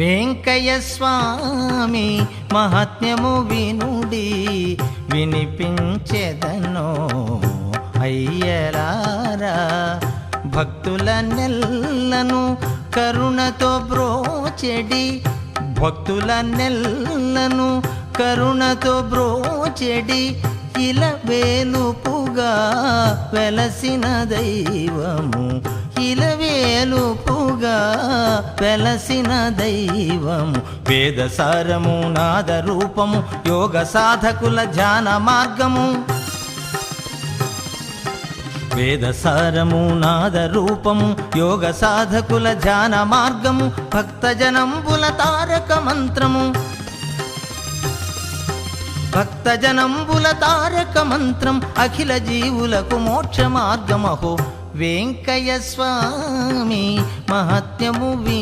వెంకయ్య స్వామి మహాత్మ్యము వినుడి వినిపించెదనో అయ్యలారా. భక్తుల నెల్లను కరుణతో బ్రోచెడి భక్తుల నెల్లను కరుణతో బ్రోచెడి ఇలా వేలుపుగా వెలసిన దైవము ఇలవేలుపుగా వెలసిన దైవము. వేద సారము నాద రూపము యోగ సాధకుల ధ్యాన మార్గము. వేద సారము నాద రూపము యోగ సాధకుల ధ్యాన మార్గము. భక్తజనంబుల తారక మంత్రము. భక్తజనంబుల తారక మంత్రం అఖిల జీవులకు మోక్ష మార్గమహో. వెంకయ్య స్వామి మహత్యము విని.